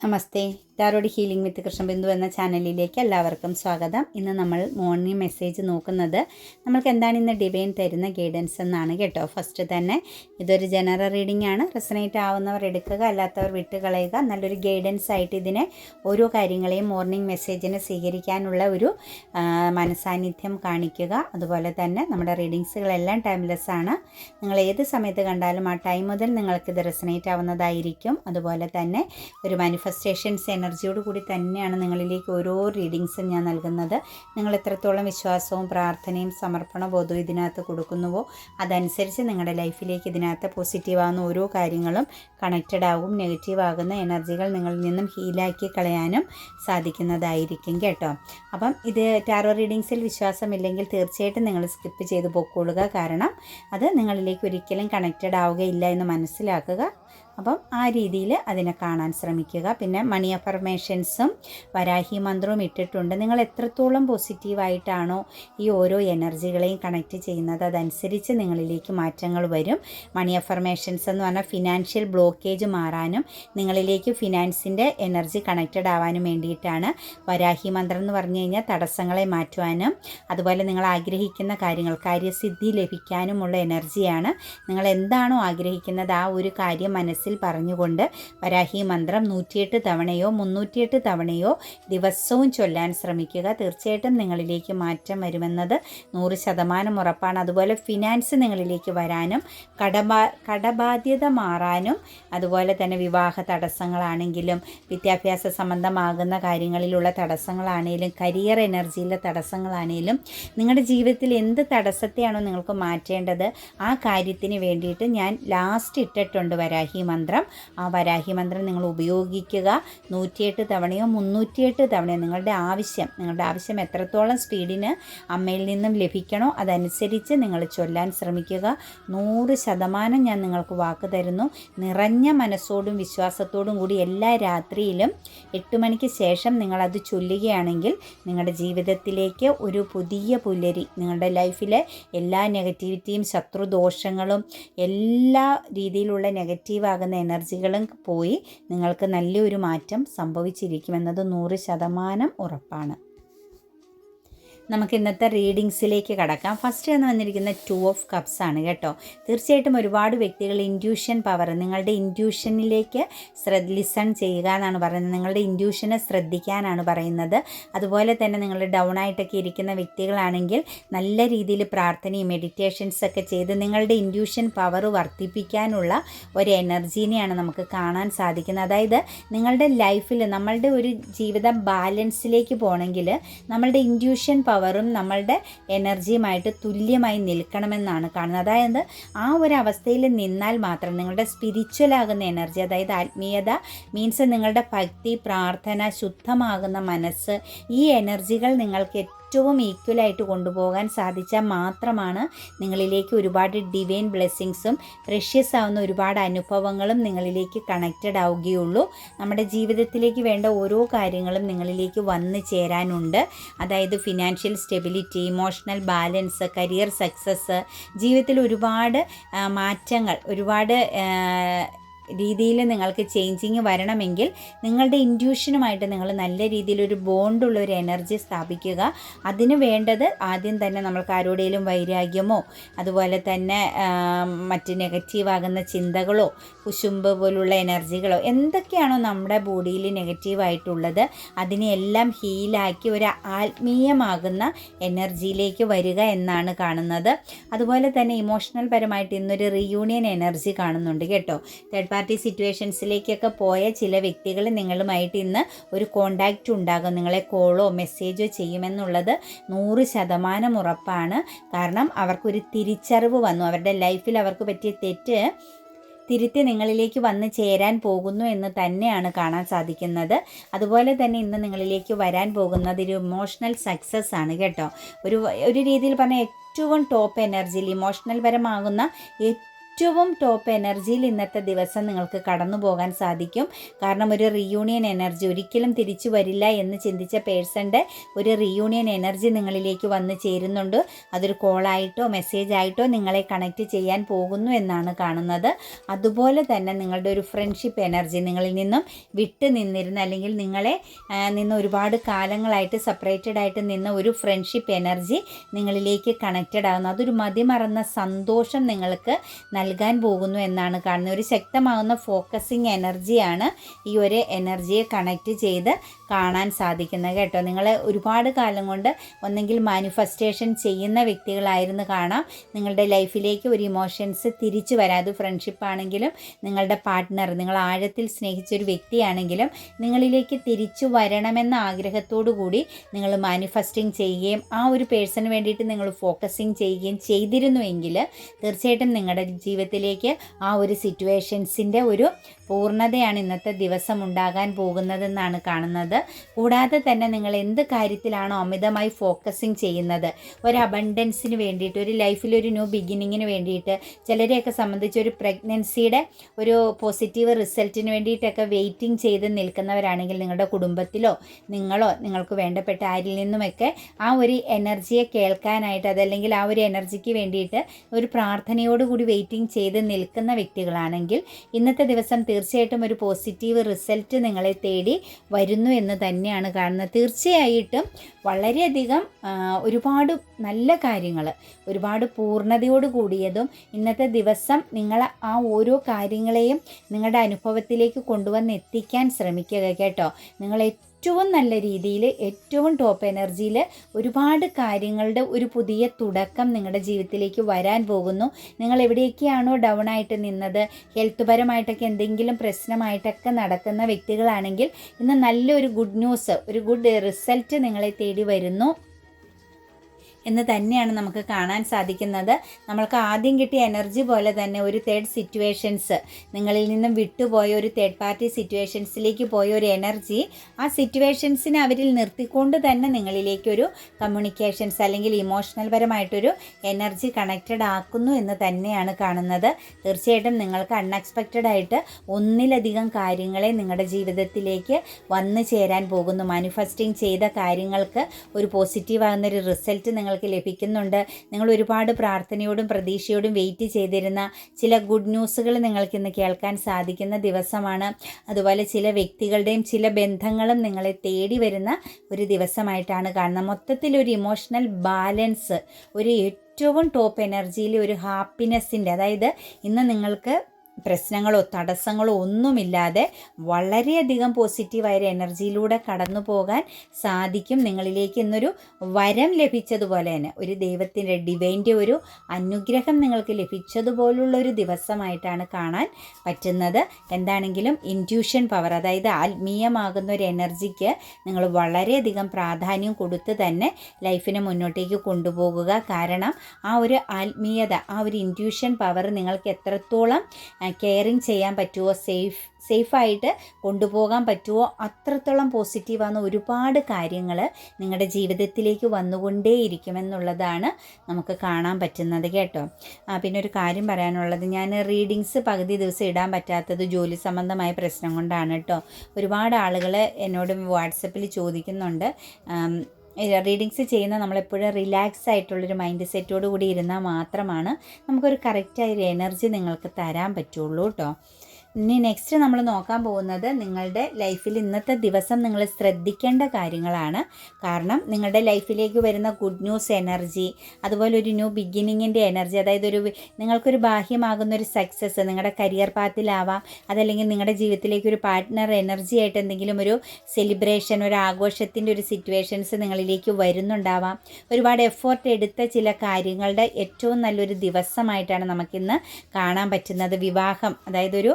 నమస్తే. Tarot healing വിത്ത് കൃഷ്ണബിന്ദു എന്ന ചാനലിലേക്ക് എല്ലാവർക്കും സ്വാഗതം. ഇന്ന് നമ്മൾ മോർണിംഗ് മെസ്സേജ് നോക്കുന്നത് നമ്മൾക്ക് എന്താണ് ഇന്ന് ഡിവൈൻ തരുന്ന ഗൈഡൻസ് എന്നാണ് കേട്ടോ. ഫസ്റ്റ് തന്നെ ഇതൊരു ജനറൽ റീഡിംഗ് ആണ്. റെസനേറ്റ് ആവുന്നവർ എടുക്കുക അല്ലാത്തവർ വിട്ടുകളയുക നല്ലൊരു ഗൈഡൻസ് ആയിട്ട് ഇതിനെ ഓരോ കാര്യങ്ങളെയും മോർണിംഗ് മെസ്സേജിനെ സ്വീകരിക്കാനുള്ള ഒരു മനസാന്നിധ്യം കാണിക്കുക. അതുപോലെ തന്നെ നമ്മുടെ റീഡിങ്സുകളെല്ലാം ടൈംലെസ് ആണ്. നിങ്ങൾ ഏത് സമയത്ത് കണ്ടാലും ആ ടൈം മുതൽ ഇത് റെസനേറ്റ് ആവുന്നതായിരിക്കും. അതുപോലെ തന്നെ ഒരു മാനിഫെസ്റ്റേഷൻസ് എനർജിയോട് കൂടി തന്നെയാണ് നിങ്ങളിലേക്ക് ഓരോ റീഡിങ്സും ഞാൻ നൽകുന്നത്. നിങ്ങൾ എത്രത്തോളം വിശ്വാസവും പ്രാർത്ഥനയും സമർപ്പണ ബോധവും ഇതിനകത്ത് കൊടുക്കുന്നുവോ അതനുസരിച്ച് നിങ്ങളുടെ ലൈഫിലേക്ക് ഇതിനകത്ത് പോസിറ്റീവാകുന്ന ഓരോ കാര്യങ്ങളും കണക്റ്റഡ് ആകും നെഗറ്റീവ് ആകുന്ന എനർജികൾ നിങ്ങളിൽ നിന്നും ഹീലാക്കി കളയാനും സാധിക്കുന്നതായിരിക്കും കേട്ടോ. അപ്പം ഇത് ടാറോ റീഡിങ്സിൽ വിശ്വാസമില്ലെങ്കിൽ തീർച്ചയായിട്ടും നിങ്ങൾ സ്കിപ്പ് ചെയ്ത് പൊക്കോളുക കാരണം അത് നിങ്ങളിലേക്ക് ഒരിക്കലും കണക്റ്റഡ് ആവുകയില്ല എന്ന് മനസ്സിലാക്കുക. അപ്പം ആ രീതിയിൽ അതിനെ കാണാൻ ശ്രമിക്കുക. പിന്നെ മണി അഫർമേഷൻസും വരാഹി മന്ത്രവും ഇട്ടിട്ടുണ്ട്. നിങ്ങൾ എത്രത്തോളം പോസിറ്റീവായിട്ടാണോ ഈ ഓരോ എനർജികളെയും കണക്റ്റ് ചെയ്യുന്നത് അതനുസരിച്ച് നിങ്ങളിലേക്ക് മാറ്റങ്ങൾ വരും. മണി അഫർമേഷൻസ് എന്ന് പറഞ്ഞാൽ ഫിനാൻഷ്യൽ ബ്ലോക്കേജ് മാറാനും നിങ്ങളിലേക്ക് ഫിനാൻസിന്റെ എനർജി കണക്റ്റഡ് ആവാനും വേണ്ടിയിട്ടാണ് വരാഹി മന്ത്രം എന്ന് പറഞ്ഞു കഴിഞ്ഞാൽ തടസ്സങ്ങളെ മാറ്റുവാനും അതുപോലെ നിങ്ങൾ ആഗ്രഹിക്കുന്ന കാര്യങ്ങൾ കാര്യസിദ്ധി ലഭിക്കാനുമുള്ള എനർജിയാണ്. നിങ്ങൾ എന്താണോ ആഗ്രഹിക്കുന്നത് ആ ഒരു കാര്യം മനസ്സിൽ പറഞ്ഞുകൊണ്ട് വരാഹി മന്ത്രം നൂറ്റിയെട്ട് തവണയോ മുന്നൂറ്റിയെട്ട് തവണയോ ദിവസവും ചൊല്ലാൻ ശ്രമിക്കുക. തീർച്ചയായിട്ടും നിങ്ങളിലേക്ക് മാറ്റം വരുമെന്നത് നൂറ് ശതമാനം ഉറപ്പാണ്. അതുപോലെ ഫിനാൻസ് നിങ്ങളിലേക്ക് വരാനും കടബാ കടബാധ്യത മാറാനും അതുപോലെ തന്നെ വിവാഹ തടസ്സങ്ങളാണെങ്കിലും വിദ്യാഭ്യാസ സംബന്ധമാകുന്ന കാര്യങ്ങളിലുള്ള തടസ്സങ്ങളാണെങ്കിലും കരിയർ എനർജിയിലെ തടസ്സങ്ങളാണെങ്കിലും നിങ്ങളുടെ ജീവിതത്തിൽ എന്ത് തടസ്സത്തെയാണോ നിങ്ങൾക്ക് മാറ്റേണ്ടത് ആ കാര്യത്തിന് വേണ്ടിയിട്ട് ഞാൻ ലാസ്റ്റ് ഇട്ടിട്ടുണ്ട് വരാഹി മന്ത്രം ആ വരാഹി മന്ത്രം നിങ്ങൾ ഉപയോഗിക്കുക. നൂറ്റിയെട്ട് തവണയോ മുന്നൂറ്റിയെട്ട് തവണയോ നിങ്ങളുടെ ആവശ്യം നിങ്ങളുടെ ആവശ്യം എത്രത്തോളം സ്പീഡിന് അമ്മയിൽ നിന്നും ലഭിക്കണോ അതനുസരിച്ച് നിങ്ങൾ ചൊല്ലാൻ ശ്രമിക്കുക. നൂറ് ശതമാനം ഞാൻ നിങ്ങൾക്ക് വാക്ക് തരുന്നു. നിറഞ്ഞ മനസ്സോടും വിശ്വാസത്തോടും കൂടി എല്ലാ രാത്രിയിലും എട്ട് മണിക്ക് ശേഷം നിങ്ങളത് ചൊല്ലുകയാണെങ്കിൽ നിങ്ങളുടെ ജീവിതത്തിലേക്ക് ഒരു പുതിയ പുലരി നിങ്ങളുടെ ലൈഫിലെ എല്ലാ നെഗറ്റിവിറ്റിയും ശത്രുദോഷങ്ങളും എല്ലാ രീതിയിലുള്ള നെഗറ്റീവ് ആകുന്ന എനർജികളും പോയി നിങ്ങൾക്ക് നല്ലൊരു മാറ്റം സംഭവിച്ചിരിക്കുമെന്നത് നൂറ് ശതമാനം ഉറപ്പാണ്. നമുക്ക് ഇന്നത്തെ റീഡിങ്സിലേക്ക് കടക്കാം. ഫസ്റ്റ് എന്ന് വന്നിരിക്കുന്ന ടു ഓഫ് കപ്സ് ആണ് കേട്ടോ. തീർച്ചയായിട്ടും ഒരുപാട് വ്യക്തികൾ ഇൻഡ്യൂഷൻ പവർ നിങ്ങളുടെ ഇൻഡ്യൂഷനിലേക്ക് ശ്രദ്ധ ലിസൺ ചെയ്യുക എന്നാണ് പറയുന്നത്. നിങ്ങളുടെ ഇൻഡ്യൂഷനെ ശ്രദ്ധിക്കാനാണ് പറയുന്നത്. അതുപോലെ തന്നെ നിങ്ങൾ ഡൗൺ ആയിട്ടൊക്കെ ഇരിക്കുന്ന വ്യക്തികളാണെങ്കിൽ നല്ല രീതിയിൽ പ്രാർത്ഥനയും മെഡിറ്റേഷൻസ് ഒക്കെ ചെയ്ത് നിങ്ങളുടെ ഇൻഡ്യൂഷൻ പവർ വർദ്ധിപ്പിക്കാനുള്ള ഒരു എനർജീനെയാണ് നമുക്ക് കാണാൻ സാധിക്കുന്നത്. അതായത് നിങ്ങളുടെ ലൈഫിൽ നമ്മളുടെ ഒരു ജീവിതം ബാലൻസിലേക്ക് പോകണമെങ്കിൽ നമ്മളുടെ ഇൻഡ്യൂഷൻ പവറും നമ്മളുടെ എനർജിയുമായിട്ട് തുല്യമായി നിൽക്കണമെന്നാണ് കാണുന്നത്. അതായത് ആ ഒരു അവസ്ഥയിൽ നിന്നാൽ മാത്രം നിങ്ങളുടെ സ്പിരിച്വൽ ആകുന്ന എനർജി അതായത് ആത്മീയത മീൻസ് നിങ്ങളുടെ ഭക്തി പ്രാർത്ഥന ശുദ്ധമാകുന്ന മനസ്സ് ഈ എനർജികൾ നിങ്ങൾക്ക് ഏറ്റവും ഈക്വലായിട്ട് കൊണ്ടുപോകാൻ സാധിച്ചാൽ മാത്രമാണ് നിങ്ങളിലേക്ക് ഒരുപാട് ഡിവൈൻ ബ്ലെസ്സിങ്സും പ്രഷ്യസ് ആവുന്ന ഒരുപാട് അനുഭവങ്ങളും നിങ്ങളിലേക്ക് കണക്റ്റഡ് ആവുകയുള്ളൂ. നമ്മുടെ ജീവിതത്തിലേക്ക് വേണ്ട ഓരോ കാര്യങ്ങളും നിങ്ങളിലേക്ക് വന്നു ചേരാനുണ്ട്. അതായത് financial stability emotional balance career success ജീവിതത്തിൽ ഒരുപാട് മാറ്റങ്ങൾ ഒരുപാട് രീതിയിൽ നിങ്ങൾക്ക് ചേഞ്ചിങ് വരണമെങ്കിൽ നിങ്ങളുടെ ഇൻഡ്യൂഷനുമായിട്ട് നിങ്ങൾ നല്ല രീതിയിൽ രീതിയിലൊരു ബോണ്ടുള്ള ഒരു എനർജി സ്ഥാപിക്കുക. അതിന് വേണ്ടത് ആദ്യം തന്നെ നമ്മൾക്ക് ആരോടെങ്കിലും വൈരാഗ്യമോ അതുപോലെ തന്നെ മറ്റ് നെഗറ്റീവ് ആകുന്ന ചിന്തകളോ കുശുമ്പ് പോലുള്ള എനർജികളോ എന്തൊക്കെയാണോ നമ്മുടെ ബോഡിയിൽ നെഗറ്റീവായിട്ടുള്ളത് അതിനെയെല്ലാം ഹീലാക്കി ഒരു ആത്മീയമാകുന്ന എനർജിയിലേക്ക് വരിക എന്നാണ് കാണുന്നത്. അതുപോലെ തന്നെ ഇമോഷണൽ പരമായിട്ട് ഇന്നൊരു റീയൂണിയൻ എനർജി കാണുന്നുണ്ട് കേട്ടോ. തേർഡ് പാർട്ടി സിറ്റുവേഷൻസിലേക്കൊക്കെ പോയ ചില വ്യക്തികൾ നിങ്ങളുമായിട്ട് ഇന്ന് ഒരു കോണ്ടാക്റ്റ് ഉണ്ടാകും. നിങ്ങളെ കോളോ മെസ്സേജോ ചെയ്യുമെന്നുള്ളത് നൂറ് ശതമാനം ഉറപ്പാണ്. കാരണം അവർക്കൊരു തിരിച്ചറിവ് വന്നു. അവരുടെ ലൈഫിൽ അവർക്ക് പറ്റിയ തെറ്റ് തിരുത്തി നിങ്ങളിലേക്ക് വന്ന് ചേരാൻ പോകുന്നു എന്ന് തന്നെയാണ് കാണാൻ സാധിക്കുന്നത്. അതുപോലെ തന്നെ ഇന്ന് നിങ്ങളിലേക്ക് വരാൻ പോകുന്നത് ഒരു ഇമോഷണൽ സക്സസ് ആണ് കേട്ടോ. ഒരു ഒരു രീതിയിൽ പറഞ്ഞാൽ ഏറ്റവും ടോപ്പ് എനർജിയിൽ ഇമോഷണൽ പരമാകുന്ന ഏറ്റവും ഏറ്റവും ടോപ്പ് എനർജിയിൽ ഇന്നത്തെ ദിവസം നിങ്ങൾക്ക് കടന്നു പോകാൻ സാധിക്കും. കാരണം ഒരു റീയൂണിയൻ എനർജി ഒരിക്കലും തിരിച്ചു വരില്ല എന്ന് ചിന്തിച്ച പേഴ്സന്റെ ഒരു റീയൂണിയൻ എനർജി നിങ്ങളിലേക്ക് വന്ന് ചേരുന്നുണ്ട്. അതൊരു കോളായിട്ടോ മെസ്സേജ് ആയിട്ടോ നിങ്ങളെ കണക്റ്റ് ചെയ്യാൻ പോകുന്നു എന്നാണ് കാണുന്നത്. അതുപോലെ തന്നെ നിങ്ങളുടെ ഒരു ഫ്രണ്ട്ഷിപ്പ് എനർജി നിങ്ങളിൽ നിന്നും വിട്ട് നിന്നിരുന്ന അല്ലെങ്കിൽ നിങ്ങളെ നിന്ന് ഒരുപാട് കാലങ്ങളായിട്ട് സെപ്പറേറ്റഡ് ആയിട്ട് നിന്ന ഒരു ഫ്രണ്ട്ഷിപ്പ് എനർജി നിങ്ങളിലേക്ക് കണക്റ്റഡ് ആകുന്നു അതൊരു മതിമറന്ന സന്തോഷം നിങ്ങൾക്ക് നൽകാൻ പോകുന്നു എന്നാണ് കാണുന്നത്. ഒരു ശക്തമാകുന്ന ഫോക്കസിങ് എനർജിയാണ് ഈ ഒരു എനർജിയെ കണക്റ്റ് ചെയ്ത് കാണാൻ സാധിക്കുന്നത് കേട്ടോ. നിങ്ങൾ ഒരുപാട് കാലം കൊണ്ട് ഒന്നെങ്കിൽ മാനിഫെസ്റ്റേഷൻ ചെയ്യുന്ന വ്യക്തികളായിരുന്നു കാണാം. നിങ്ങളുടെ ലൈഫിലേക്ക് ഒരു ഇമോഷൻസ് തിരിച്ചു വരാം. അത് ഫ്രണ്ട്ഷിപ്പ് ആണെങ്കിലും നിങ്ങളുടെ പാർട്ട്ണർ നിങ്ങൾ ആഴത്തിൽ സ്നേഹിച്ച ഒരു വ്യക്തിയാണെങ്കിലും നിങ്ങളിലേക്ക് തിരിച്ചു വരണമെന്ന ആഗ്രഹത്തോടു കൂടി നിങ്ങൾ മാനിഫെസ്റ്റിംഗ് ചെയ്യുകയും ആ ഒരു പേഴ്സണിന് വേണ്ടിയിട്ട് നിങ്ങൾ ഫോക്കസിങ് ചെയ്യുകയും ചെയ്തിരുന്നുവെങ്കിൽ തീർച്ചയായിട്ടും നിങ്ങളുടെ ജീവിതത്തിലേക്ക് ആ ഒരു സിറ്റുവേഷൻസിന്റെ ഒരു പൂർണതയാണ് ഇന്നത്തെ ദിവസം ഉണ്ടാകാൻ പോകുന്നതെന്നാണ് കാണുന്നത്. കൂടാതെ തന്നെ നിങ്ങൾ എന്ത് കാര്യത്തിലാണോ അമിതമായി ഫോക്കസിങ് ചെയ്യുന്നത് ഒരു അബണ്ടൻസിന് വേണ്ടിയിട്ട് ഒരു ലൈഫിൽ ഒരു ന്യൂ ബിഗിനിങ്ങിന് വേണ്ടിയിട്ട് ചിലരെയൊക്കെ സംബന്ധിച്ച് ഒരു പ്രഗ്നൻസിയുടെ ഒരു പോസിറ്റീവ് റിസൾട്ടിന് വേണ്ടിയിട്ടൊക്കെ വെയിറ്റിംഗ് ചെയ്ത് നിൽക്കുന്നവരാണെങ്കിൽ നിങ്ങളുടെ കുടുംബത്തിലോ നിങ്ങളോ നിങ്ങൾക്ക് വേണ്ടപ്പെട്ട ആരിൽ നിന്നുമൊക്കെ ആ ഒരു എനർജിയെ കേൾക്കാനായിട്ട് അതല്ലെങ്കിൽ ആ ഒരു എനർജിക്ക് വേണ്ടിയിട്ട് ഒരു പ്രാർത്ഥനയോടുകൂടി വെയിറ്റിംഗ് ചെയ്ത് നിൽക്കുന്ന വ്യക്തികളാണെങ്കിൽ ഇന്നത്തെ ദിവസം തീർച്ചയായിട്ടും ഒരു പോസിറ്റീവ് റിസൾട്ട് നിങ്ങളെ തേടി വരുന്നു എന്ന് തന്നെയാണ് കാണുന്നത്. തീർച്ചയായിട്ടും വളരെയധികം ഒരുപാട് നല്ല കാര്യങ്ങൾ ഒരുപാട് പൂർണതയോട് കൂടിയതും ഇന്നത്തെ ദിവസം നിങ്ങൾ ആ ഓരോ കാര്യങ്ങളെയും നിങ്ങളുടെ അനുഭവത്തിലേക്ക് കൊണ്ടുവന്ന് എത്തിക്കാൻ ശ്രമിക്കുക കേട്ടോ. നിങ്ങൾ ഏറ്റവും നല്ല രീതിയിൽ ഏറ്റവും ടോപ്പ് എനർജിയിൽ ഒരുപാട് കാര്യങ്ങളുടെ ഒരു പുതിയ തുടക്കം നിങ്ങളുടെ ജീവിതത്തിലേക്ക് വരാൻ പോകുന്നു. നിങ്ങൾ എവിടെയൊക്കെയാണോ ഡൗൺ ആയിട്ട് നിന്നത് ഹെൽത്ത് പരമായിട്ടൊക്കെ എന്തെങ്കിലും പ്രശ്നമായിട്ടൊക്കെ നടക്കുന്ന വ്യക്തികളാണെങ്കിൽ ഇന്ന് നല്ലൊരു ഗുഡ് ന്യൂസ് ഒരു ഗുഡ് റിസൾട്ട് നിങ്ങളെ തേടി വരുന്നു. എന്ന് തന്നെയാണ് നമുക്ക് കാണാൻ സാധിക്കുന്നത്. നമ്മൾക്ക് ആദ്യം കിട്ടിയ എനർജി പോലെ തന്നെ ഒരു തേർഡ് സിറ്റുവേഷൻസ് നിങ്ങളിൽ നിന്നും വിട്ടുപോയ ഒരു തേർഡ് പാർട്ടി സിറ്റുവേഷൻസിലേക്ക് പോയ ഒരു എനർജി ആ സിറ്റുവേഷൻസിനെ അവരിൽ നിർത്തിക്കൊണ്ട് തന്നെ നിങ്ങളിലേക്കൊരു കമ്മ്യൂണിക്കേഷൻസ് അല്ലെങ്കിൽ ഇമോഷണൽ പരമായിട്ടൊരു എനർജി കണക്റ്റഡ് ആക്കുന്നു എന്ന് തന്നെയാണ് കാണുന്നത്. തീർച്ചയായിട്ടും നിങ്ങൾക്ക് അൺഎക്സ്പെക്റ്റഡ് ആയിട്ട് ഒന്നിലധികം കാര്യങ്ങളെ നിങ്ങളുടെ ജീവിതത്തിലേക്ക് വന്നു ചേരാൻ പോകുന്നു. മാനിഫെസ്റ്റിംഗ് ചെയ്ത കാര്യങ്ങൾക്ക് ഒരു പോസിറ്റീവ് ആകുന്ന ഒരു റിസൾട്ട് നിങ്ങൾക്ക് ലഭിക്കുന്നുണ്ട്. നിങ്ങൾ ഒരുപാട് പ്രാർത്ഥനയോടും പ്രതീക്ഷയോടും വെയിറ്റ് ചെയ്തിരുന്ന ചില ഗുഡ് ന്യൂസുകൾ നിങ്ങൾക്ക് ഇന്ന് കേൾക്കാൻ സാധിക്കുന്ന ദിവസമാണ്. അതുപോലെ ചില വ്യക്തികളുടെയും ചില ബന്ധങ്ങളും നിങ്ങളെ തേടി വരുന്ന ഒരു ദിവസമായിട്ടാണ് കാണുന്നത്. മൊത്തത്തിൽ ഒരു ഇമോഷണൽ ബാലൻസ് ഒരു ഏറ്റവും ടോപ്പ് എനർജിയിൽ ഒരു ഹാപ്പിനെസ്സിന്റെ അതായത് ഇന്ന് നിങ്ങൾക്ക് പ്രശ്നങ്ങളോ തടസ്സങ്ങളോ ഒന്നുമില്ലാതെ വളരെയധികം പോസിറ്റീവായ ഒരു എനർജിയിലൂടെ കടന്നു പോകാൻ സാധിക്കും. നിങ്ങളിലേക്ക് ഇന്നൊരു വരം ലഭിച്ചതുപോലെ തന്നെ ഒരു ദൈവത്തിന്റെ ഡിവൈന്റെ ഒരു അനുഗ്രഹം നിങ്ങൾക്ക് ലഭിച്ചതുപോലുള്ള ഒരു ദിവസമായിട്ടാണ് കാണാൻ പറ്റുന്നത്. എന്താണെങ്കിലും ഇന്റ്യൂഷൻ പവർ അതായത് ആത്മീയമാകുന്ന ഒരു എനർജിക്ക് നിങ്ങൾ വളരെയധികം പ്രാധാന്യം കൊടുത്ത് തന്നെ ലൈഫിനെ മുന്നോട്ടേക്ക് കൊണ്ടുപോകുക. കാരണം ആ ഒരു ആത്മീയത ആ ഒരു ഇന്റ്യൂഷൻ പവർ നിങ്ങൾക്ക് എത്രത്തോളം കെയറിങ് ചെയ്യാൻ പറ്റുമോ സേഫ് സേഫായിട്ട് കൊണ്ടുപോകാൻ പറ്റുമോ അത്രത്തോളം പോസിറ്റീവാകുന്ന ഒരുപാട് കാര്യങ്ങൾ നിങ്ങളുടെ ജീവിതത്തിലേക്ക് വന്നുകൊണ്ടേയിരിക്കുമെന്നുള്ളതാണ് നമുക്ക് കാണാൻ പറ്റുന്നത് കേട്ടോ. പിന്നെ ഒരു കാര്യം പറയാനുള്ളത്. ഞാൻ റീഡിങ്സ് പകുതി ദിവസം ഇടാൻ പറ്റാത്തത് ജോലി സംബന്ധമായ പ്രശ്നം കൊണ്ടാണ് കേട്ടോ. ഒരുപാട് ആളുകൾ എന്നോട് വാട്സപ്പിൽ ചോദിക്കുന്നുണ്ട്. റീഡിങ്സ് ചെയ്യുന്ന നമ്മളെപ്പോഴും റിലാക്സ് ആയിട്ടുള്ളൊരു മൈൻഡ് സെറ്റോട് കൂടി ഇരുന്നാൽ മാത്രമാണ് നമുക്കൊരു കറക്റ്റായ ഒരു എനർജി നിങ്ങൾക്ക് തരാൻ പറ്റുള്ളൂ കേട്ടോ ഇനി നെക്സ്റ്റ് നമ്മൾ നോക്കാൻ പോകുന്നത് നിങ്ങളുടെ ലൈഫിൽ ഇന്നത്തെ ദിവസം നിങ്ങൾ ശ്രദ്ധിക്കേണ്ട കാര്യങ്ങളാണ്. കാരണം നിങ്ങളുടെ ലൈഫിലേക്ക് വരുന്ന ഗുഡ് ന്യൂസ് എനർജി അതുപോലെ ഒരു ന്യൂ ബിഗിനിങ്ങിന്റെ എനർജി അതായത് ഒരു നിങ്ങൾക്കൊരു ബാഹ്യമാകുന്ന ഒരു സക്സസ് നിങ്ങളുടെ കരിയർ പാത്തിലാവാം അതല്ലെങ്കിൽ നിങ്ങളുടെ ജീവിതത്തിലേക്ക് ഒരു പാർട്ട്ണർ എനർജി ആയിട്ട് എന്തെങ്കിലും ഒരു സെലിബ്രേഷൻ ഒരു ആഘോഷത്തിന്റെ ഒരു സിറ്റുവേഷൻസ് നിങ്ങളിലേക്ക് വരുന്നുണ്ടാവാം. ഒരുപാട് എഫേർട്ട് എടുത്ത ചില കാര്യങ്ങളുടെ ഏറ്റവും നല്ലൊരു ദിവസമായിട്ടാണ് നമുക്കിന്ന് കാണാൻ പറ്റുന്നത്. വിവാഹം അതായത് ഒരു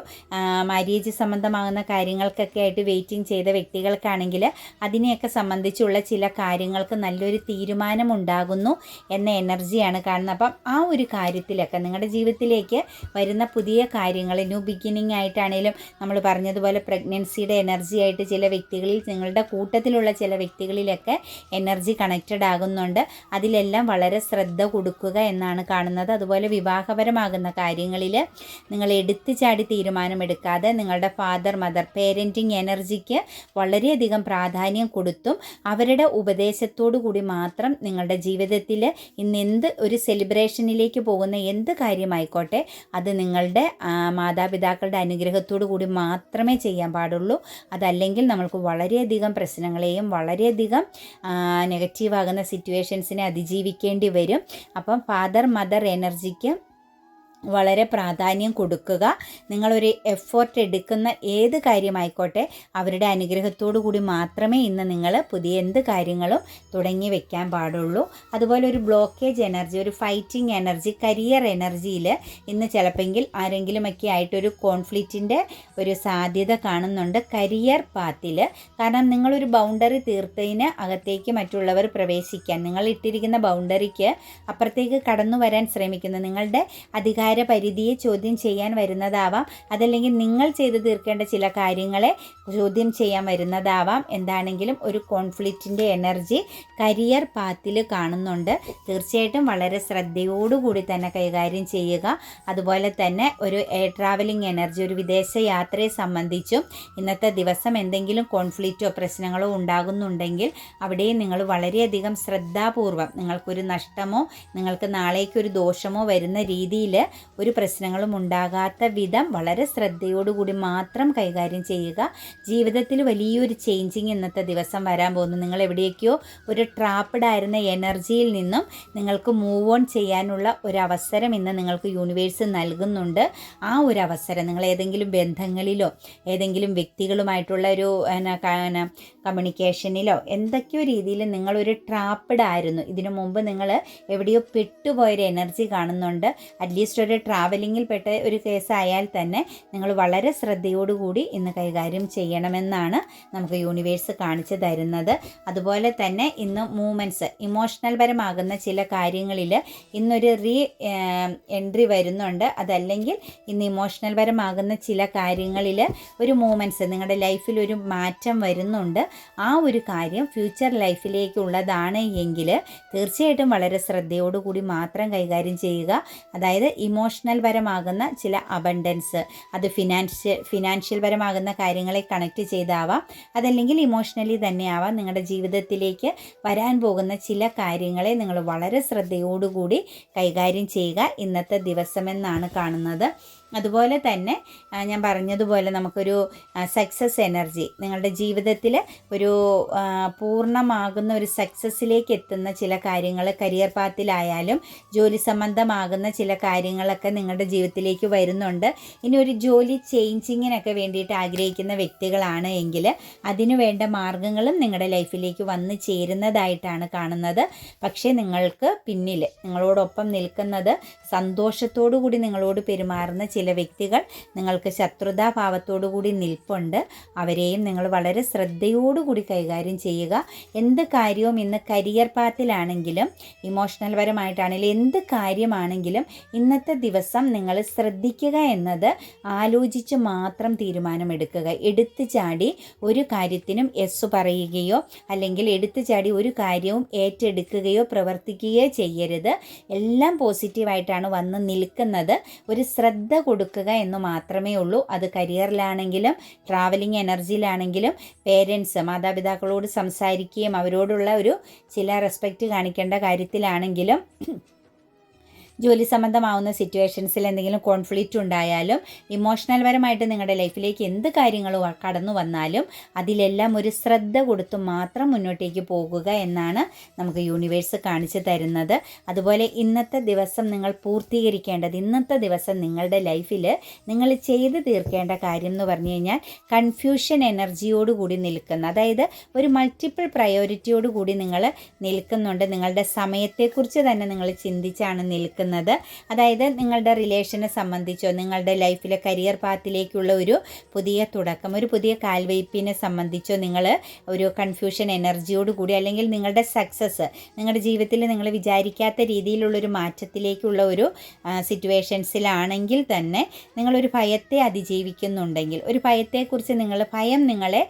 മാര്യേജ് സംബന്ധമാകുന്ന കാര്യങ്ങൾക്കൊക്കെ ആയിട്ട് വെയിറ്റിംഗ് ചെയ്ത വ്യക്തികൾക്കാണെങ്കിൽ അതിനെയൊക്കെ സംബന്ധിച്ചുള്ള ചില കാര്യങ്ങൾക്ക് നല്ലൊരു തീരുമാനമുണ്ടാകുന്നു എന്ന എനർജിയാണ് കാണുന്നത്. അപ്പം ആ ഒരു കാര്യത്തിലൊക്കെ നിങ്ങളുടെ ജീവിതത്തിലേക്ക് വരുന്ന പുതിയ കാര്യങ്ങൾ ന്യൂ ബിഗിനിങ് ആയിട്ടാണെങ്കിലും നമ്മൾ പറഞ്ഞതുപോലെ പ്രഗ്നൻസിയുടെ എനർജി ആയിട്ട് ചില വ്യക്തികളിൽ നിങ്ങളുടെ കൂട്ടത്തിലുള്ള ചില വ്യക്തികളിലൊക്കെ എനർജി കണക്റ്റഡ് ആകുന്നുണ്ട്. അതിലെല്ലാം വളരെ ശ്രദ്ധ കൊടുക്കുക എന്നാണ് കാണുന്നത്. അതുപോലെ വിവാഹപരമാകുന്ന കാര്യങ്ങളിൽ നിങ്ങൾ എടുത്തു ചാടി തീരുമാനമെടുക്കാതെ നിങ്ങളുടെ ഫാദർ മദർ പേരന്റിങ് എനർജിക്ക് വളരെയധികം പ്രാധാന്യം കൊടുത്തും അവരുടെ ഉപദേശത്തോടു കൂടി മാത്രം നിങ്ങളുടെ ജീവിതത്തിൽ ഇന്ന് എന്ത് ഒരു സെലിബ്രേഷനിലേക്ക് പോകുന്ന എന്ത് കാര്യമായിക്കോട്ടെ അത് നിങ്ങളുടെ മാതാപിതാക്കളുടെ അനുഗ്രഹത്തോടു കൂടി മാത്രമേ ചെയ്യാൻ പാടുള്ളൂ. അതല്ലെങ്കിൽ നമ്മൾക്ക് വളരെയധികം പ്രശ്നങ്ങളെയും വളരെയധികം നെഗറ്റീവാകുന്ന സിറ്റുവേഷൻസിനെ അതിജീവിക്കേണ്ടി വരും. അപ്പം ഫാദർ മദർ എനർജിക്ക് വളരെ പ്രാധാന്യം കൊടുക്കുക. നിങ്ങളൊരു എഫേർട്ട് എടുക്കുന്ന ഏത് കാര്യമായിക്കോട്ടെ അവരുടെ അനുഗ്രഹത്തോടു കൂടി മാത്രമേ ഇന്ന് നിങ്ങൾ പുതിയ എന്ത് കാര്യങ്ങളും തുടങ്ങി വെക്കാൻ പാടുള്ളൂ. അതുപോലെ ഒരു ബ്ലോക്കേജ് എനർജി ഒരു ഫൈറ്റിംഗ് എനർജി കരിയർ എനർജിയിൽ ഇന്ന് ചിലപ്പെങ്കിൽ ആരെങ്കിലുമൊക്കെ ആയിട്ടൊരു കോൺഫ്ലിക്റ്റിന്റെ ഒരു സാധ്യത കാണുന്നുണ്ട് കരിയർ പാത്തിൽ കാരണം നിങ്ങളൊരു ബൗണ്ടറി തീർത്തതിന് അകത്തേക്ക് മറ്റുള്ളവർ പ്രവേശിക്കാൻ നിങ്ങൾ ഇട്ടിരിക്കുന്ന ബൗണ്ടറിക്ക് അപ്പുറത്തേക്ക് കടന്നു വരാൻ ശ്രമിക്കുന്ന നിങ്ങളുടെ അധികാര പരിധിയെ ചോദ്യം ചെയ്യാൻ വരുന്നതാവാം. അതല്ലെങ്കിൽ നിങ്ങൾ ചെയ്തു തീർക്കേണ്ട ചില കാര്യങ്ങളെ ചോദ്യം ചെയ്യാൻ വരുന്നതാവാം. എന്താണെങ്കിലും ഒരു കോൺഫ്ലിക്റ്റിന്റെ എനർജി കരിയർ പാത്തിൽ കാണുന്നുണ്ട്. തീർച്ചയായിട്ടും വളരെ ശ്രദ്ധയോടുകൂടി തന്നെ കൈകാര്യം ചെയ്യുക. അതുപോലെ തന്നെ ഒരു എയർ ട്രാവലിംഗ് എനർജി ഒരു വിദേശ യാത്രയെ സംബന്ധിച്ചും ഇന്നത്തെ ദിവസം എന്തെങ്കിലും കോൺഫ്ലിക്റ്റോ പ്രശ്നങ്ങളോ ഉണ്ടാകുന്നുണ്ടെങ്കിൽ അവിടെയും നിങ്ങൾ വളരെയധികം ശ്രദ്ധാപൂർവം നിങ്ങൾക്കൊരു നഷ്ടമോ നിങ്ങൾക്ക് നാളേക്കൊരു ദോഷമോ വരുന്ന രീതിയിൽ ഒരു പ്രശ്നങ്ങളും ഉണ്ടാകാത്ത വിധം വളരെ ശ്രദ്ധയോടുകൂടി മാത്രം കൈകാര്യം ചെയ്യുക. ജീവിതത്തിൽ വലിയൊരു ചേഞ്ചിങ് ഇന്നത്തെ ദിവസം വരാൻ പോകുന്നു. നിങ്ങൾ എവിടെയൊക്കെയോ ഒരു ട്രാപ്പഡ് ആയിരുന്ന എനർജിയിൽ നിന്നും നിങ്ങൾക്ക് മൂവ് ഓൺ ചെയ്യാനുള്ള ഒരു അവസരം ഇന്ന് നിങ്ങൾക്ക് യൂണിവേഴ്സ് നൽകുന്നുണ്ട്. ആ ഒരു അവസരം നിങ്ങൾ ഏതെങ്കിലും ബന്ധങ്ങളിലോ ഏതെങ്കിലും വ്യക്തികളുമായിട്ടുള്ള ഒരു കമ്മ്യൂണിക്കേഷനിലോ എന്തൊക്കെയോ രീതിയിൽ നിങ്ങളൊരു ട്രാപ്പഡ് ആയിരുന്നു. ഇതിനു മുമ്പ് നിങ്ങൾ എവിടെയോ പെട്ടുപോയൊരു എനർജി കാണുന്നുണ്ട്. അറ്റ്ലീസ്റ്റ് ഒരു ട്രാവലിങ്ങിൽ പെട്ട ഒരു കേസായാൽ തന്നെ നിങ്ങൾ വളരെ ശ്രദ്ധയോടുകൂടി ഇന്ന് കൈകാര്യം ചെയ്യണമെന്നാണ് നമുക്ക് യൂണിവേഴ്സ് കാണിച്ചു തരുന്നത്. അതുപോലെ തന്നെ ഇന്ന് മൂമെന്റ്സ് ഇമോഷണൽ പരമാകുന്ന ചില കാര്യങ്ങളിൽ ഇന്നൊരു റീ എൻട്രി വരുന്നുണ്ട്. അതല്ലെങ്കിൽ ഇന്ന് ഇമോഷണൽ പരമാകുന്ന ചില കാര്യങ്ങളിൽ ഒരു മൂമെന്റ്സ് നിങ്ങളുടെ ലൈഫിൽ ഒരു മാറ്റം വരുന്നുണ്ട്. ആ ഒരു കാര്യം ഫ്യൂച്ചർ ലൈഫിലേക്കുള്ളതാണ് എങ്കിൽ തീർച്ചയായിട്ടും വളരെ ശ്രദ്ധയോടുകൂടി മാത്രം കൈകാര്യം ചെയ്യുക. അതായത് ഇമോഷണൽ പരമാകുന്ന ചില അബണ്ടൻസ്. അത് ഫിനാൻഷ്യൽ ഫിനാൻഷ്യൽ പരമാകുന്ന കാര്യങ്ങളെ കണക്ട് ചെയ്താവാം. അതല്ലെങ്കിൽ ഇമോഷണലി തന്നെ ആവാം. നിങ്ങളുടെ ജീവിതത്തിലേക്ക് വരാൻ പോകുന്ന ചില കാര്യങ്ങളെ നിങ്ങൾ വളരെ ശ്രദ്ധയോടുകൂടി കൈകാര്യം ചെയ്യുക ഇന്നത്തെ ദിവസമെന്നാണ് കാണുന്നത്. അതുപോലെ തന്നെ ഞാൻ പറഞ്ഞതുപോലെ നമുക്കൊരു സക്സസ് എനർജി നിങ്ങളുടെ ജീവിതത്തിൽ ഒരു പൂർണമാകുന്ന ഒരു സക്സസ്സിലേക്ക് എത്തുന്ന ചില കാര്യങ്ങൾ കരിയർ പാത്തിലായാലും ജോലി സംബന്ധമാകുന്ന ചില കാര്യങ്ങളൊക്കെ നിങ്ങളുടെ ജീവിതത്തിലേക്ക് വരുന്നുണ്ട്. ഇനി ഒരു ജോലി ചേഞ്ചിങ്ങിനൊക്കെ വേണ്ടിയിട്ട് ആഗ്രഹിക്കുന്ന വ്യക്തികളാണ് എങ്കിൽ അതിനു വേണ്ട മാർഗങ്ങളും നിങ്ങളുടെ ലൈഫിലേക്ക് വന്ന് ചേരുന്നതായിട്ടാണ് കാണുന്നത്. പക്ഷേ നിങ്ങൾക്ക് പിന്നിൽ നിങ്ങളോടൊപ്പം നിൽക്കുന്നത് സന്തോഷത്തോടു കൂടി നിങ്ങളോട് പെരുമാറുന്ന ചില വ്യക്തികൾ നിങ്ങൾക്ക് ശത്രുതാഭാവത്തോടു കൂടി നിൽപ്പുണ്ട്. അവരെയും നിങ്ങൾ വളരെ ശ്രദ്ധയോടുകൂടി കൈകാര്യം ചെയ്യുക. എന്ത് കാര്യവും ഇന്ന് കരിയർ പാത്തിലാണെങ്കിലും ഇമോഷണൽ പരമായിട്ടാണെങ്കിലും എന്ത് കാര്യമാണെങ്കിലും ഇന്നത്തെ ദിവസം നിങ്ങൾ ശ്രദ്ധിക്കുക എന്നത് ആലോചിച്ച് മാത്രം തീരുമാനമെടുക്കുക. എടുത്തു ചാടി ഒരു കാര്യത്തിനും എസ് പറയുകയോ അല്ലെങ്കിൽ എടുത്തു ചാടി ഒരു കാര്യവും ഏറ്റെടുക്കുകയോ പ്രവർത്തിക്കുകയോ ചെയ്യരുത്. എല്ലാം പോസിറ്റീവായിട്ടാണ് വന്ന് നിൽക്കുന്നത്. ഒരു ശ്രദ്ധ കൊടുക്കുക എന്ന് മാത്രമേ ഉള്ളൂ. അത് കരിയറിലാണെങ്കിലും ട്രാവലിംഗ് എനർജിയിലാണെങ്കിലും പേരൻസ് മാതാപിതാക്കളോട് സംസാരിക്കുകയും അവരോടുള്ള ഒരു ചില റെസ്പെക്റ്റ് കാണിക്കേണ്ട കാര്യത്തിലാണെങ്കിലും ജോലി സംബന്ധമാവുന്ന സിറ്റുവേഷൻസിൽ എന്തെങ്കിലും കോൺഫ്ലിക്റ്റ് ഉണ്ടായാലും ഇമോഷണൽ പരമായിട്ട് നിങ്ങളുടെ ലൈഫിലേക്ക് എന്ത് കാര്യങ്ങൾ കടന്നു വന്നാലും അതിലെല്ലാം ഒരു ശ്രദ്ധ കൊടുത്തു മാത്രം മുന്നോട്ടേക്ക് പോകുക എന്നാണ് നമുക്ക് യൂണിവേഴ്സ് കാണിച്ചു തരുന്നത്. അതുപോലെ ഇന്നത്തെ ദിവസം നിങ്ങൾ പൂർത്തീകരിക്കേണ്ടത് ഇന്നത്തെ ദിവസം നിങ്ങളുടെ ലൈഫിൽ നിങ്ങൾ ചെയ്ത് തീർക്കേണ്ട കാര്യം എന്ന് പറഞ്ഞു കഴിഞ്ഞാൽ കൺഫ്യൂഷൻ എനർജിയോടുകൂടി നിൽക്കുന്ന അതായത് ഒരു മൾട്ടിപ്പിൾ പ്രയോറിറ്റിയോടുകൂടി നിങ്ങൾ നിൽക്കുന്നുണ്ട്. നിങ്ങളുടെ സമയത്തെക്കുറിച്ച് തന്നെ നിങ്ങൾ ചിന്തിച്ചാണ് നിൽക്കുന്നത്. തന്നിരിക്കുന്നത് അതായത് നിങ്ങളുടെ റിലേഷനെ സംബന്ധിച്ചോ നിങ്ങളുടെ ലൈഫിലെ കരിയർ പാത്തിലേക്കുള്ള ഒരു പുതിയ തുടക്കം ഒരു പുതിയ കാൽവയ്പ്പിനെ സംബന്ധിച്ചോ നിങ്ങൾ ഒരു കൺഫ്യൂഷൻ എനർജിയോട് കൂടി അല്ലെങ്കിൽ നിങ്ങളുടെ സക്സസ് നിങ്ങളുടെ ജീവിതത്തിൽ നിങ്ങൾ വിചാരിക്കാത്ത രീതിയിലുള്ളൊരു മാറ്റത്തിലേക്കുള്ള ഒരു സിറ്റുവേഷൻസിലാണെങ്കിൽ തന്നെ നിങ്ങളൊരു ഭയത്തെ അതിജീവിക്കുന്നുണ്ടെങ്കിൽ ഒരു ഭയത്തെക്കുറിച്ച് നിങ്ങൾ ഭയം നിങ്ങളെ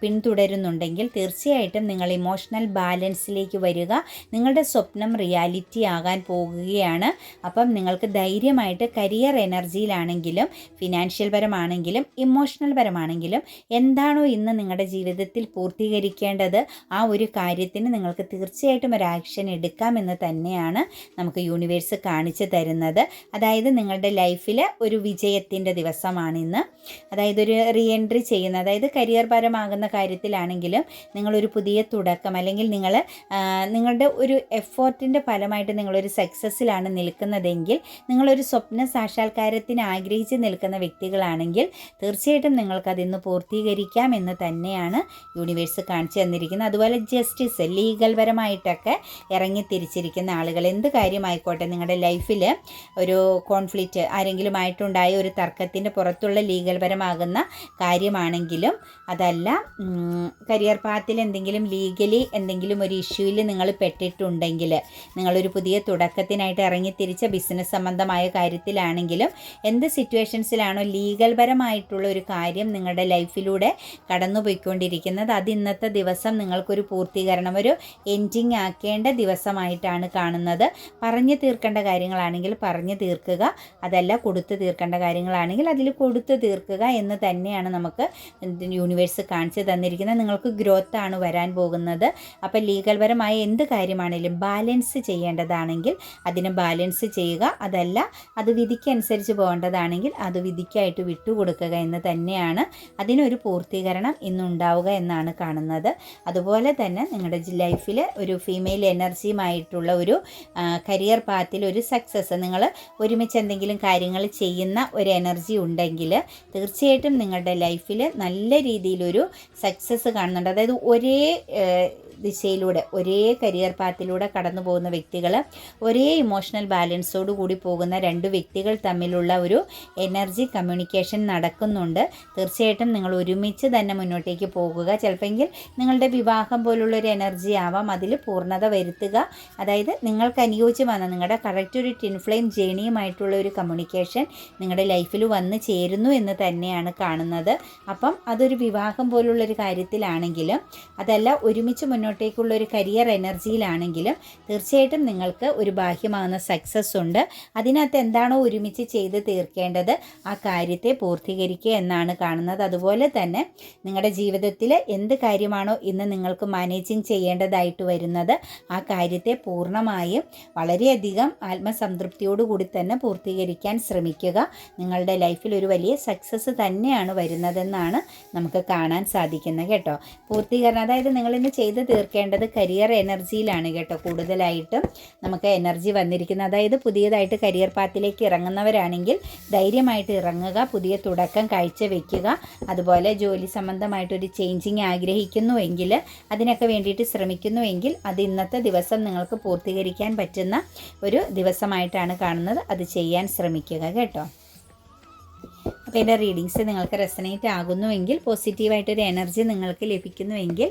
പിന്തുടരുന്നുണ്ടെങ്കിൽ തീർച്ചയായിട്ടും നിങ്ങൾ ഇമോഷണൽ ബാലൻസിലേക്ക് വരിക. നിങ്ങളുടെ സ്വപ്നം റിയാലിറ്റി ആകാൻ പോകുകയാണ് അപ്പം നിങ്ങൾക്ക് ധൈര്യമായിട്ട് കരിയർ എനർജിയിലാണെങ്കിലും ഫിനാൻഷ്യൽ പരമാണെങ്കിലും ഇമോഷണൽ പരമാണെങ്കിലും എന്താണോ ഇന്ന് നിങ്ങളുടെ ജീവിതത്തിൽ പൂർത്തീകരിക്കേണ്ടത് ആ ഒരു കാര്യത്തിന് നിങ്ങൾക്ക് തീർച്ചയായിട്ടും ഒരു ആക്ഷൻ എടുക്കാമെന്ന് തന്നെയാണ് നമുക്ക് യൂണിവേഴ്സ് കാണിച്ചു തരുന്നത്. അതായത് നിങ്ങളുടെ ലൈഫിൽ ഒരു വിജയത്തിന്റെ ദിവസമാണ് ഇന്ന്. അതായത് ഒരു റീഎൻട്രി ചെയ്യുന്ന അതായത് കരിയർ പരമാകുന്ന കാര്യത്തിലാണെങ്കിലും നിങ്ങളൊരു പുതിയ തുടക്കം അല്ലെങ്കിൽ നിങ്ങൾ നിങ്ങളുടെ ഒരു എഫേർട്ടിന്റെ ഫലമായിട്ട് നിങ്ങളൊരു സക്സസ്സിലാണ് നിൽക്കുന്നതെങ്കിൽ നിങ്ങളൊരു സ്വപ്ന സാക്ഷാത്കാരത്തിന് ആഗ്രഹിച്ച് നിൽക്കുന്ന വ്യക്തികളാണെങ്കിൽ തീർച്ചയായിട്ടും നിങ്ങൾക്കതിന്ന് പൂർത്തീകരിക്കാം എന്ന് തന്നെയാണ് യൂണിവേഴ്സ് കാണിച്ചു തന്നിരിക്കുന്നത്. അതുപോലെ ജസ്റ്റിസ് ലീഗൽ പരമായിട്ടൊക്കെ ഇറങ്ങി തിരിച്ചിരിക്കുന്ന ആളുകൾ എന്ത് കാര്യമായിക്കോട്ടെ നിങ്ങളുടെ ലൈഫിൽ ഒരു കോൺഫ്ലിക്റ്റ് ആരെങ്കിലുമായിട്ടുണ്ടായ ഒരു തർക്കത്തിന്റെ പുറത്തുള്ള ലീഗൽ പരമാകുന്ന കാര്യമാണെങ്കിലും അതല്ല കരിയർ പാത്തിൽ എന്തെങ്കിലും ലീഗലി എന്തെങ്കിലും ഒരു ഇഷ്യൂവിൽ നിങ്ങൾ പെട്ടിട്ടുണ്ടെങ്കിൽ നിങ്ങളൊരു പുതിയ തുടക്കത്തിനായിട്ട് ഇറങ്ങി തിരിച്ച ബിസിനസ് സംബന്ധമായ കാര്യത്തിലാണെങ്കിലും എന്ത് സിറ്റുവേഷൻസിലാണോ ലീഗൽ പരമായിട്ടുള്ള ഒരു കാര്യം നിങ്ങളുടെ ലൈഫിലൂടെ കടന്നുപോയിക്കൊണ്ടിരിക്കുന്നത് അത് ഇന്നത്തെ ദിവസം നിങ്ങൾക്കൊരു പൂർത്തീകരണം ഒരു എൻഡിങ് ആക്കേണ്ട ദിവസമായിട്ടാണ് കാണുന്നത്. പറഞ്ഞു തീർക്കേണ്ട കാര്യങ്ങളാണെങ്കിൽ പറഞ്ഞു തീർക്കുക. അതല്ല കൊടുത്തു തീർക്കേണ്ട കാര്യങ്ങളാണെങ്കിൽ അതിൽ കൊടുത്തു തീർക്കുക എന്ന് തന്നെയാണ് നമുക്ക് യൂണിവേഴ്സ് കാണിച്ചു തന്നിരിക്കുന്നത്. നിങ്ങൾക്ക് ഗ്രോത്ത് ആണ് വരാൻ പോകുന്നത്. അപ്പോൾ ലീഗൽ പരമായ എന്ത് കാര്യമാണെങ്കിലും ബാലൻസ് ചെയ്യേണ്ടതാണെങ്കിൽ അതിനെ ബാലൻസ് ചെയ്യുക. അതല്ല അത് വിധിക്കനുസരിച്ച് പോകേണ്ടതാണെങ്കിൽ അത് വിധിക്കായിട്ട് വിട്ടുകൊടുക്കുക എന്ന് തന്നെയാണ് അതിനൊരു പൂർത്തീകരണം ഇന്നുണ്ടാവുക എന്നാണ് കാണുന്നത്. അതുപോലെ തന്നെ നിങ്ങളുടെ ലൈഫിൽ ഒരു ഫീമെയിൽ എനർജിയുമായിട്ടുള്ള ഒരു കരിയർ പാത്തിൽ ഒരു സക്സസ് നിങ്ങൾ ഒരുമിച്ച് എന്തെങ്കിലും കാര്യങ്ങൾ ചെയ്യുന്ന ഒരു എനർജി ഉണ്ടെങ്കിൽ തീർച്ചയായിട്ടും നിങ്ങളുടെ ലൈഫിൽ നല്ല രീതിയിലൊരു സക്സസ് കാണുന്നുണ്ട്. അതായത് ഒരേ ദിശയിലൂടെ ഒരേ കരിയർ പാത്തിലൂടെ കടന്നു പോകുന്ന വ്യക്തികൾ ഒരേ ഇമോഷണൽ ബാലൻസോടു കൂടി പോകുന്ന രണ്ട് വ്യക്തികൾ തമ്മിലുള്ള ഒരു എനർജി കമ്മ്യൂണിക്കേഷൻ നടക്കുന്നുണ്ട്. തീർച്ചയായിട്ടും നിങ്ങൾ ഒരുമിച്ച് തന്നെ മുന്നോട്ടേക്ക് പോകുക. ചിലപ്പോൾ നിങ്ങളുടെ വിവാഹം പോലുള്ള ഒരു എനർജി ആവാം അതിൽ പൂർണത വരുത്തുക. അതായത് നിങ്ങൾക്ക് അനുയോജ്യമാണ് നിങ്ങളുടെ കറക്റ്റ് ഒരു ടിൻഫ്ലെയിം ജേണിയുമായിട്ടുള്ള ഒരു കമ്മ്യൂണിക്കേഷൻ നിങ്ങളുടെ ലൈഫിൽ വന്ന് ചേരുന്നു എന്ന് തന്നെയാണ് കാണുന്നത്. അപ്പം അതൊരു വിവാഹം പോലുള്ളൊരു കാര്യത്തിലാണെങ്കിലും അതല്ല ഒരുമിച്ച് മുന്നോട്ടേക്കുള്ള ഒരു കരിയർ എനർജിയിലാണെങ്കിലും തീർച്ചയായിട്ടും നിങ്ങൾക്ക് ഒരു ബാഹ്യമാകുന്ന സക്സസ് ഉണ്ട്. അതിനകത്ത് എന്താണോ ഒരുമിച്ച് ചെയ്ത് തീർക്കേണ്ടത് ആ കാര്യത്തെ പൂർത്തീകരിക്കുക എന്നാണ് കാണുന്നത്. അതുപോലെ തന്നെ നിങ്ങളുടെ ജീവിതത്തിൽ എന്ത് കാര്യമാണോ ഇന്ന് നിങ്ങൾക്ക് മാനേജിങ് ചെയ്യേണ്ടതായിട്ട് വരുന്നത് ആ കാര്യത്തെ പൂർണമായും വളരെയധികം ആത്മസംതൃപ്തിയോടുകൂടി തന്നെ പൂർത്തീകരിക്കാൻ ശ്രമിക്കുക. നിങ്ങളുടെ ലൈഫിൽ ഒരു വലിയ സക്സസ് തന്നെയാണ് വരുന്നതെന്നാണ് നമുക്ക് കാണാൻ സാധിക്കുന്നത് കേട്ടോ. പൂർത്തീകരണം അതായത് നിങ്ങളിന്ന് ചെയ്ത് തീർക്കേണ്ടത് കരിയർ എനർജിയിലാണ് കേട്ടോ. കൂടുതലായിട്ടും നമുക്ക് എനർജി വന്നിരിക്കുന്നത്. അതായത് പുതിയതായിട്ട് കരിയർ പാത്തിലേക്ക് ഇറങ്ങുന്നവരാണെങ്കിൽ ധൈര്യമായിട്ട് ഇറങ്ങുക പുതിയ തുടക്കം കാഴ്ചവെക്കുക അതുപോലെ ജോലി സംബന്ധമായിട്ടൊരു ചേഞ്ചിങ് ആഗ്രഹിക്കുന്നുവെങ്കിൽ അതിനൊക്കെ വേണ്ടിയിട്ട് ശ്രമിക്കുന്നുവെങ്കിൽ അത് ഇന്നത്തെ ദിവസം നിങ്ങൾക്ക് പൂർത്തീകരിക്കാൻ പറ്റുന്ന ഒരു ദിവസമായിട്ടാണ് കാണുന്നത്. അത് ചെയ്യാൻ ശ്രമിക്കുക കേട്ടോ. അപ്പോൾ എന്റെ റീഡിങ്സ് നിങ്ങൾക്ക് റെസനേറ്റ് ആകുന്നുവെങ്കിൽ പോസിറ്റീവായിട്ടൊരു എനർജി നിങ്ങൾക്ക് ലഭിക്കുന്നുവെങ്കിൽ